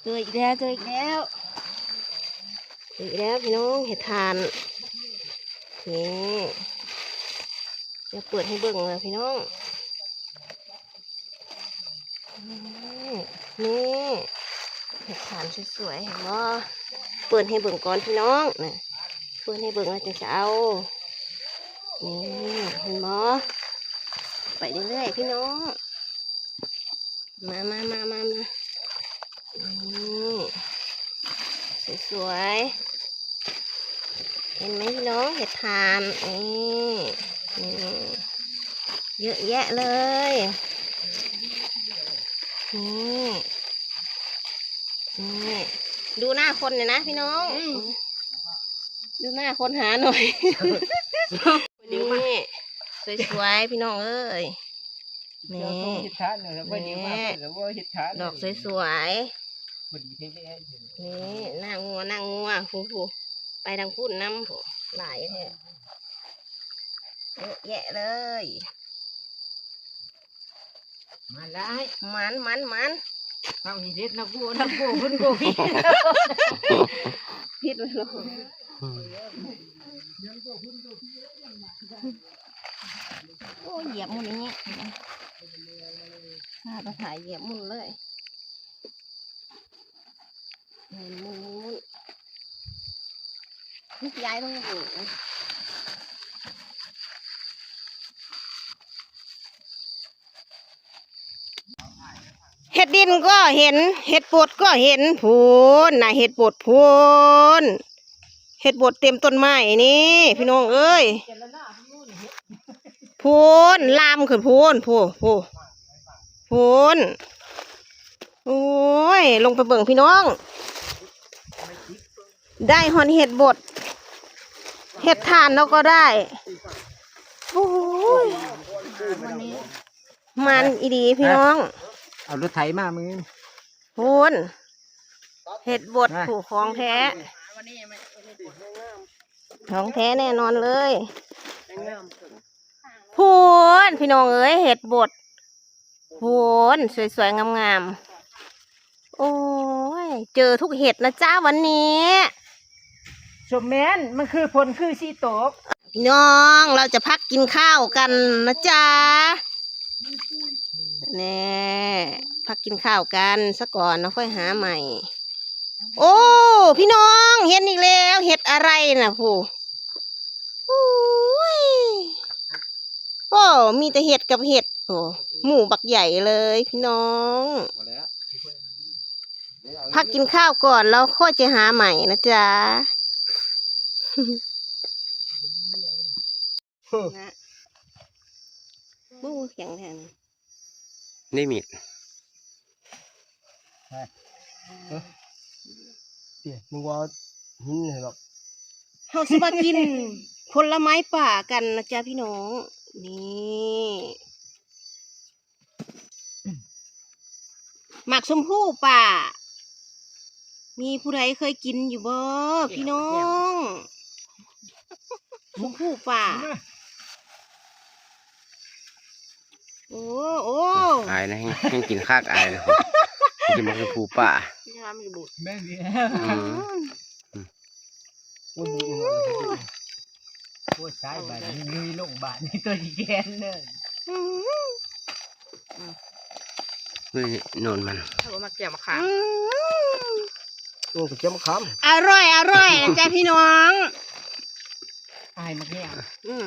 เจออีกแล้วเจออีกแล้วเจออีกแล้วพี่น้องเห็ดทานนี่จะเปิดให้เบิ่งเลยพี่น้องนี่เห็ดทานสวยๆเห็นบ่เปิดให้เบิ่งก่อนพี่น้องนะเปิดให้เบิ่งแล้วจะจะเอานี่เห็นบ่ไปเรื่อยๆพี่น้อง มามามามามานี่ สวยๆเห็นไหมพี่น้องเห็ดทานนี่นี่เยอะแยะเลยนี่นี่ดูหน้าคนเนี่อยนะพี่น้อง ดูหน้าคนหาหน่อยนี่สวยๆพี่น้องเอ้ยนี่เราต้องหิดทานเลยครับว่าดีมากเลยว่าหิดทานดอกสวย พอดีเท่ๆเองๆนี่หน้างัวหน้างัวฟูฟูไปทางพุ่นน้ำผู้หลายแท้เยอะแยะเลยมาได้มันมันมันทำหิเด็ดนะกูนะกูพุ่นกูพี่พิษไปลงโอ้ยเหยียบมุนอย่างนี้ข้าก็ถ่ายเหยียบมุนเลย มุนมุนมุนมุนนี่ย้ายต้องอยู่นเห็ดดินก็เห็น เห็ดปวดก็เห็นพูนน่ะเห็ดปวดพูนเห็ดบดเต็มต้นไม้นี่ พี่น้องเอ้ยพูนลามขึ้นพูนพูพูพูนโอ้ย ลงไปเบิ่งพี่น้อง ได้ฮอนเห็ดบดเห็ดทานเราก็ได้โอ้ยมันอีดีพี่น้องเอารถไถมามึงพูนเห็ดบดผูกของแท้ของแท้แน่นอนเลยพูนพี่น้องเอ้ยเห็ดบดพูนสวยๆงามๆโอ้ย เจอทุกเห็ดนะจ้าวันนี้ สมแมนมันคือผลคือสีตกพี่น้องเราจะพักกินข้าวกันนะจ๊ะแน่พักกินข้าวกันซะก่อนแล้วค่อยหาใหม่ โอ้ พี่น้องเห็นอีกแล้ว เห็ดอะไรนะผู้โอ้ยโอ้มีแต่เห็ดกับเห็ดโอ้หมูบักใหญ่เลยพี่น้องพักกินข้าวก่อนแล้วค่อยจะหาใหม่นะจ๊ะ นะบู้เสียงแทนนี่มีดเดี๋ยวมึงว่าหินเลยหรอกเฮาสิมากินผลไม้ป่ากันนะจ๊ะพี่น้อง นี่หมักชมพู่ป่า มีผู้ใดเคยกินอยู่บ่พี่น้อง ชมพู่ป่า โอ้โอ้อายนะให้ให้กินคากอายเลยกินมันคือผูป่าแม่งดีอืมโอ้ยมึงโอ้ยสายบาดนี้ยุยลงบาดนี่ตัวดีแกนเนอะอืมนี่โนนมันถ้าว่ามาเกี่ยวมาขาอืมโอ้ยเกี่ยวมาขามอร่อยอร่อยนะจ๊ะพี่น้อง ตายมาเกี่ยวอืม